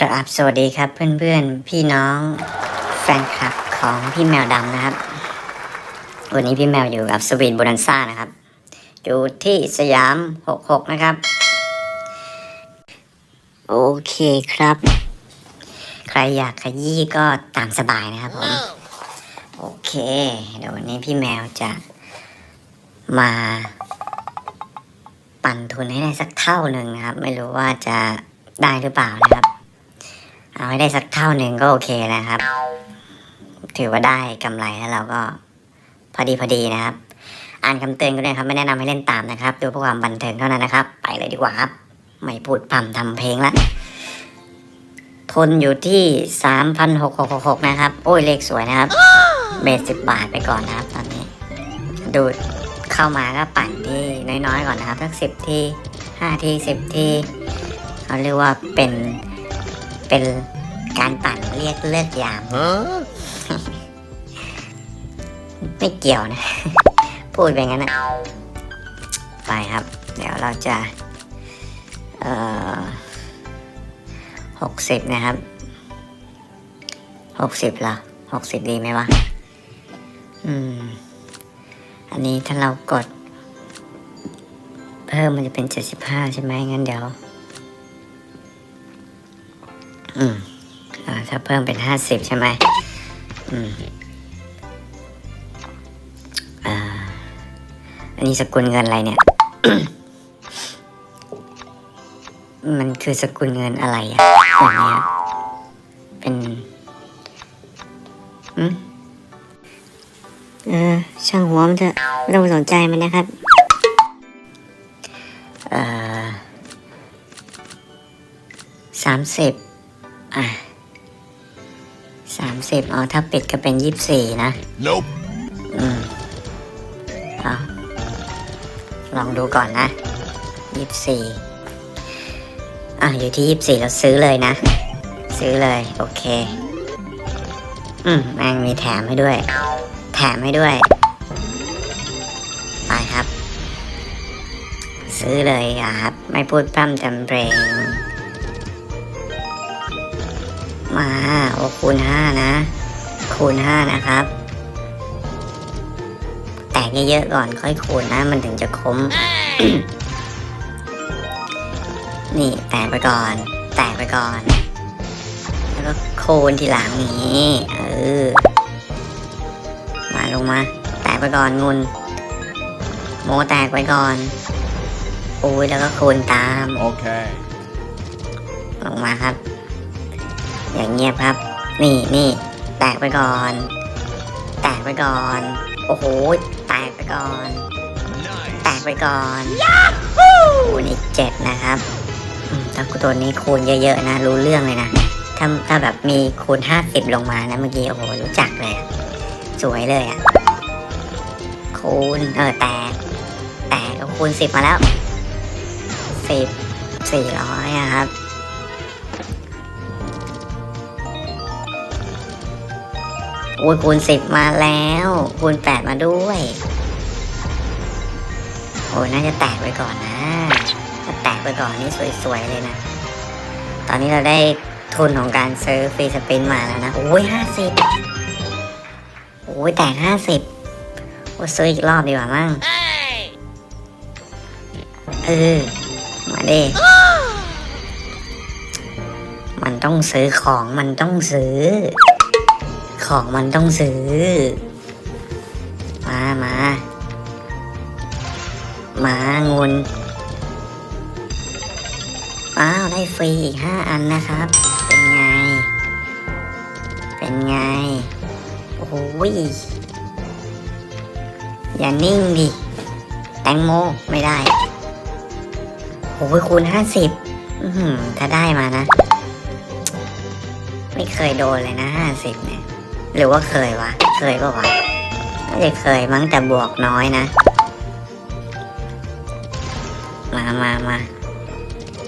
กราบสวัสดีครับเพื่อนๆ พี่น้องแฟนคลับของพี่แมวดำนะครับ วันนี้พี่แมวอยู่กับสวีทโบนันซ่านะครับ อยู่ที่สยาม66นะครับ โอเคครับ ใครอยากขยี้ก็ตามสบายนะครับผม โอเค เดี๋ยววันนี้พี่แมวจะมาปั่นทุนให้ได้สักเท่าหนึ่งนะครับ ไม่รู้ว่าจะได้หรือเปล่านะครับ เอาให้ได้สักเท่าหนึ่งก็โอเคนะครับ ถือว่าได้กำไรแล้วเราก็พอดีพอดีนะครับ อ่านคำเตือนก็ได้ครับ ไม่แนะนำให้เล่นตามนะครับ ดูเพื่อความบันเทิงเท่านั้นนะครับ ไปเลยดีกว่าครับ ไม่พูดพร่ำทำเพลงละทนอยู่ที่สามพันหกหกหกนะครับ โอ้ย เลขสวยนะครับ เบสสิบบาทไปก่อนนะครับ ตอนนี้ ดูดเข้ามาก็ปั่นที่น้อยๆ ก่อนนะครับสักสิบทีห้าทีสิบทีเขาเรียกว่าเป็น เป็นการปั่นเรียกเลิกยาม ไม่เกี่ยวนะ พูดไปงั้นนะไปครับ เดี๋ยวเราจะเอ่อหกสิบนะครับหกสิบเหรอหกสิบดีไหมวะ อืม อันนี้ถ้าเรากด เพิ่มมันจะเป็นเจ็ดสิบห้าใช่ไหมงั้นเดี๋ยว อืมอ่าถ้าเพิ่มเป็นห้าสิบใช่ไหมอืมอ่าอันนี้สกุลเงินอะไรเนี่ย มันคือสกุลเงินอะไรอะอย่างเงี้ยเป็นอืมเออช่างหัวมันเถอะไม่ต้องสนใจมันนะครับเอ่อสามสิบ อะสามสิบเอาถ้าปิดก็เป็นยี่สิบสี่นะ Nope. อืมเอาลองดูก่อนนะยี่สิบสี่อะอยู่ที่ยี่สิบสี่เราซื้อเลยนะ ซื้อเลย โอเค อืมแม่งมีแถมให้ด้วย แถมให้ด้วย ไปครับ ซื้อเลยอะครับ ไม่พูดพร่ำทำเพลง มาโอ้คูณห้านะ คูณห้านะครับ แตกเยอะๆก่อนค่อยคูณนะ มันถึงจะคุ้มนี่แตกไปก่อน แตกไปก่อน แล้วก็คูณทีหลังนี้เออมาลงมา แตกไปก่อนงุนโมแตกไปก่อนอุ้ยแล้วก็คูณตาม Okay. ลงมาครับ อย่างเงียบครับ นี่นี่แตกไปก่อน แตกไปก่อน โอ้โห แตกไปก่อน แตกไปก่อนคูณอีกเจ็ดนะครับอืมถ้าตัวนี้คูณเยอะๆนะ รู้เรื่องเลยนะ ถ้าถ้าแบบมีคูณห้าสิบลงมานะเมื่อกี้โอ้โหรู้จักเลย สวยเลยอะคูณเออแตก แตกคูณสิบมาแล้วสิบสี่ร้อยอะครับ อ้ยคูณสิบมาแล้ว คูณแปดมาด้วย โอ้ยน่าจะแตกไปก่อนนะถ้าแตกไปก่อนนี่สวย ๆ เลยนะ ตอนนี้เราได้ทุนของการซื้อฟรีสปินมาแล้วนะโอ้ยห้าสิบโอ้ยแตกห้าสิบโอ้ยซื้ออีกรอบดีกว่ามั้งเออ มาดิมันต้องซื้อของมันต้องซื้อ ของมันต้องซื้อ มา มา มางุนอ้าว ได้ฟรีอีกห้าอันนะครับ เป็นไง เป็นไง โอ้ย อย่านิ่งดิ แตงโมไม่ได้ โอ้ยคูณห้าสิบถ้าได้มานะ ไม่เคยโดนเลยนะห้าสิบเนี่ย หรือว่าเคยวะ เคยปะวะน่าจะเคยมั้งแต่บวกน้อยนะ มามามา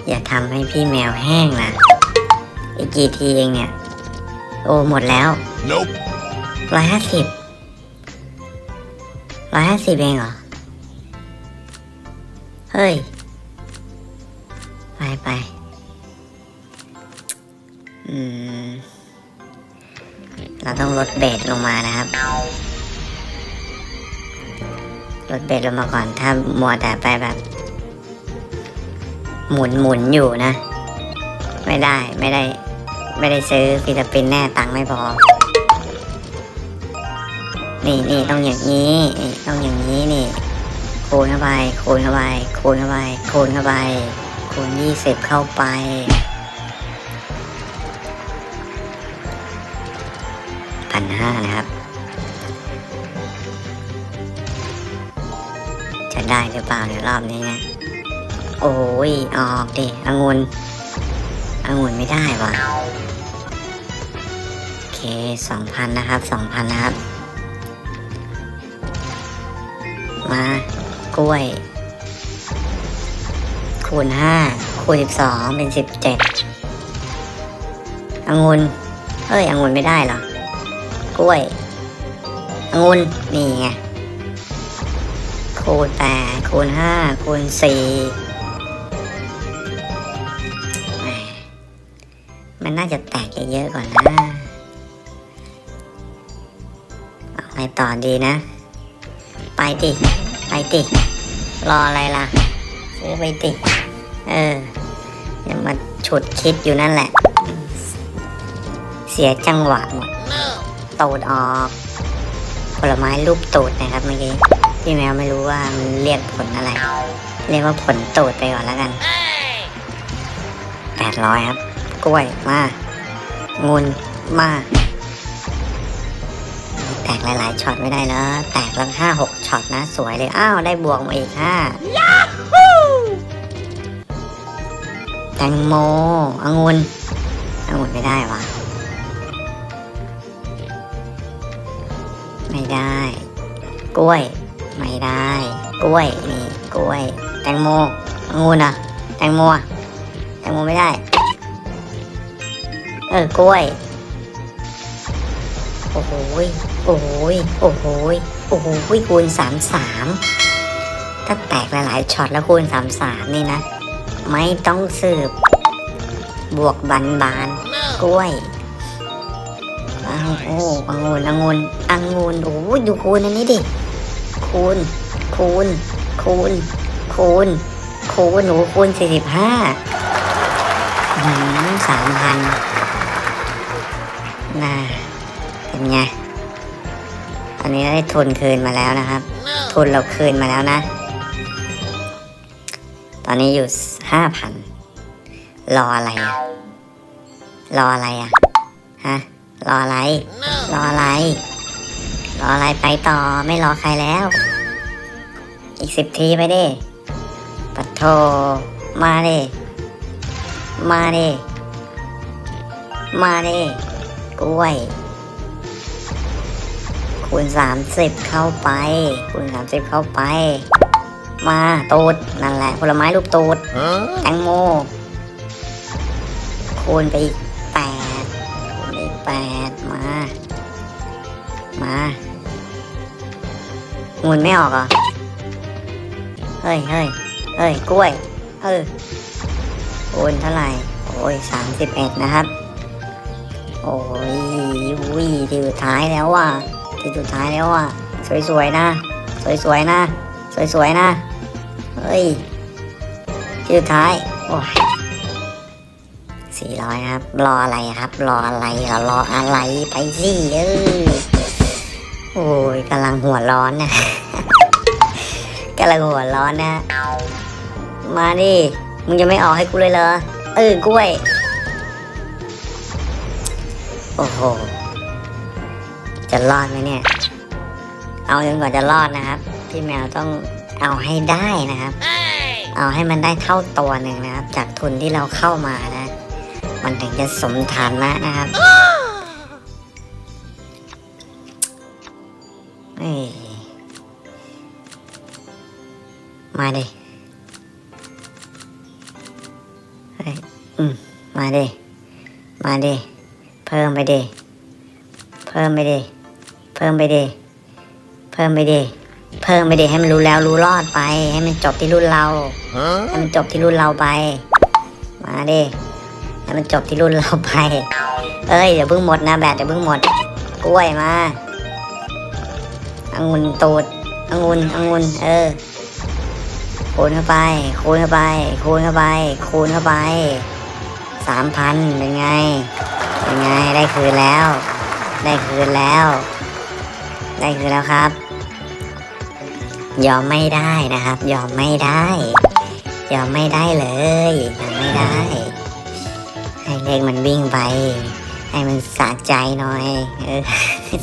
อย่าทำให้พี่แมวแห้งนะอีกกี่ทีเองเนี่ย โอ้หมดแล้ว Nope. ร้อยห้าสิบร้อยห้าสิบเองเหรอ เฮ้ย ไปไปอืม เราต้องลดเบสลงมานะครับ ลดเบสลงมาก่อนถ้ามัวแต่ไปแบบ หมุนหมุนอยู่นะ ไม่ได้ไม่ได้ ไม่ได้ซื้อฟิลิปปินแน่ตังค์ไม่พอ นี่นี่ต้องอย่างนี้นี่ต้องอย่างนี้นี่คูณเข้าไปคูณเข้าไปคูณเข้าไปคูณเข้าไปคูณยี่สิบเข้าไปันห้านะครับ จะได้หรือเปล่าในรอบนี้นี่ยโอ้ย ออกดิองุ่นองุ่นไม่ได้ว่ะโอเคสองพันนะครับสองพันนะครับ มากล้วย คูณห้าคูณสิบสองเป็นสิบเจ็ดองุ่นเอ้ยองุ่นไม่ได้เหรอ กล้วยองุ่นนี่ไงคูณแปดคูณห้าคูณสี่มันน่าจะแตกเยอะๆก่อนนะอาไงต่อดีนะ ไปดิไปดิรออะไรล่ะซื้อไปดิเออย่ามาฉุดคิดอยู่นั่นแหละ เสียจังหวะหมด ตูดออกผลไม้รูปตูดนะครับเมื่อกี้พี่แมวไม่รู้ว่ามันเรียกผลอะไร เรียกว่าผลตูดไปก่อนแล้วกันแปดร้อยครับ กล้วยมางุนมาแตกหลายๆช็อตไม่ได้แล้วแตกแล้วห้าหกช็อตนะสวยเลย อ้าว ได้บวกมาอีกห้าแตงโมองุนองุนไม่ได้วะ ไม่ได้ กล้วย ไม่ได้ กล้วยนี่กล้วย แตงโมงุ่นอะแตงโมแตงโมไม่ได้ เออกล้วย โอ้โหโอ้โหโอ้โหโอ้โหคูณสามสามถ้าแตกหลายๆช็อตแล้วคูณสามสามนี่นะ ไม่ต้องสืบ บวกบันบาน กล้วย อ้าวโอ้องุ่นองุ่นองุ่นโอ้ยดูคูณอันนี้ดิ คูณ คูณ คูณ คูณ คูณหนูคูณสี่สิบห้าสามพันน่าเป็นไง อันนี้ได้ทุนคืนมาแล้วนะครับ ทุนเราคืนมาแล้วนะ ตอนนี้อยู่ห้าพันรออะไรอะรออะไรอะฮะ รออะไร รออะไร รออะไรไปต่อไม่รอใครแล้ว อีกสิบทีไปดิ ปัดโทมาดิ มาดิ มาดิ กล้วย คูณสามสิบเข้าไป คูณสามสิบเข้าไป มาตูด นั่นแหละผลไม้รูปตูด แตงโม คูณไปอีก แปดมา มางูนไม่ออกเหรอ เฮ้ยเฮ้ยเฮ้ยกล้วย เออคูณเท่าไหร่ โอ้ยสามสิบเอ็ดนะครับ โอ้ยอุ้ยที่สุดท้ายแล้วว่ะที่สุดท้ายแล้วว่ะ สวยๆนะ สวยๆนะ สวยๆนะ เฮ้ยที่สุดท้าย โอ้ย ร้อยครับ รออะไรครับ รออะไรเรารออะไรไปสิเออโอ้ยกำลังหัวร้อนนะกำลังหัวร้อนนะ มาดิมึงจะไม่ออกให้กูเลยเหรอเออกล้วย โอ้โหจะรอดไหมเนี่ย เอาจนกว่าจะรอดนะครับ พี่แมวต้องเอาให้ได้นะครับ เอาให้มันได้เท่าตัวหนึ่งนะครับ จากทุนที่เราเข้ามานะ มันถึงจะสมฐานะนะครับเฮ้ยมาดิเฮ้ยอืมมาดิ มาดิ เพิ่มไปดิ เพิ่มไปดิ เพิ่มไปดิ เพิ่มไปดิ เพิ่มไปดิให้มันรู้แล้วรู้รอดไป ให้มันจบที่รุ่นเรา ให้มันจบที่รุ่นเราไป มาดิ ให้มันจบที่รุ่นเราไป เอ้ยเดี๋ยวเพิ่งหมดนะแบตเดี๋ยวเพิ่งหมด กล้วยมาองุ่นตูดองุ่นองุ่นเออคูณเข้าไป คูณเข้าไป คูณเข้าไป คูณเข้าไปสามพันเป็นไง เป็นไง ได้คืนแล้ว ได้คืนแล้ว ได้คืนแล้วครับ ยอมไม่ได้นะครับ ยอมไม่ได้ ยอมไม่ได้เลยยอมไม่ได้ ให้เลขมันวิ่งไป ให้มันสะใจหน่อย เออ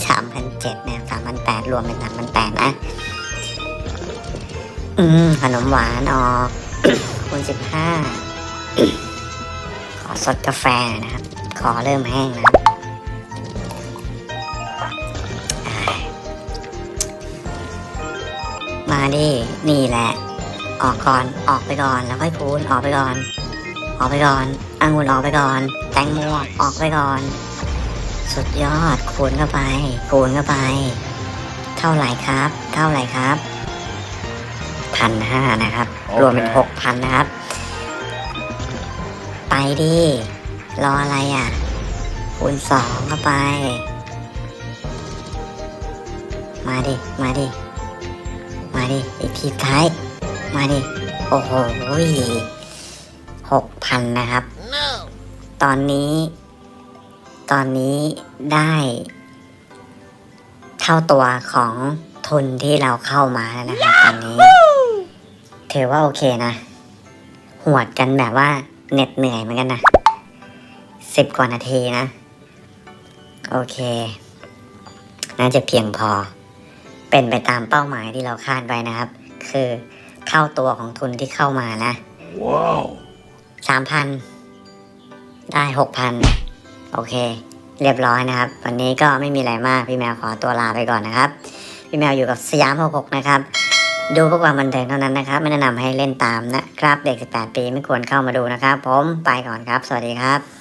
สามพันเจ็ดนะสามพันแปดรวมเป็นสามพันแปดนะ อืม ขนมหวานออกคูณสิบห้าขอสดกาแฟนะครับ ขอเริ่มแห้งนะครับมาดิ นี่แหละ ออกก่อน ออกไปก่อน แล้วค่อยคูณออกไปก่อน ออกไปก่อนองุ่นออกไปก่อน แตงโมออกไปก่อน สุดยอดคูณเข้าไป คูณเข้าไป เท่าไหร่ครับ เท่าไหร่ครับพันห้านะครับ รวมเป็นหกพันนะครับ ไปดิ รออะไรอะ คูณสองเข้าไป มาดิ มาดิ มาดิ อีกทีท้าย มาดิ โอ้โห หกพันนะครับ ตอนนี้ ตอนนี้ได้ เท่าตัวของทุนที่เราเข้ามาแล้วนะครับตอนนี้ ถือว่าโอเคนะ หวดกันแบบว่าเหน็ดเหนื่อยเหมือนกันนะสิบกว่านาทีนะ โอเค น่าจะเพียงพอ เป็นไปตามเป้าหมายที่เราคาดไว้นะครับ คือเข้าตัวของทุนที่เข้ามานะ Wow. สามพันได้หกพันโอเค เรียบร้อยนะครับ วันนี้ก็ไม่มีอะไรมากพี่แมวขอตัวลาไปก่อนนะครับ พี่แมวอยู่กับสยามหกหกนะครับดูเพื่อความบันเทิงเท่านั้นนะครับ ไม่แนะนำให้เล่นตามนะครับ เด็ก 18 ปีไม่ควรเข้ามาดูนะครับ ผมไปก่อนครับ สวัสดีครับ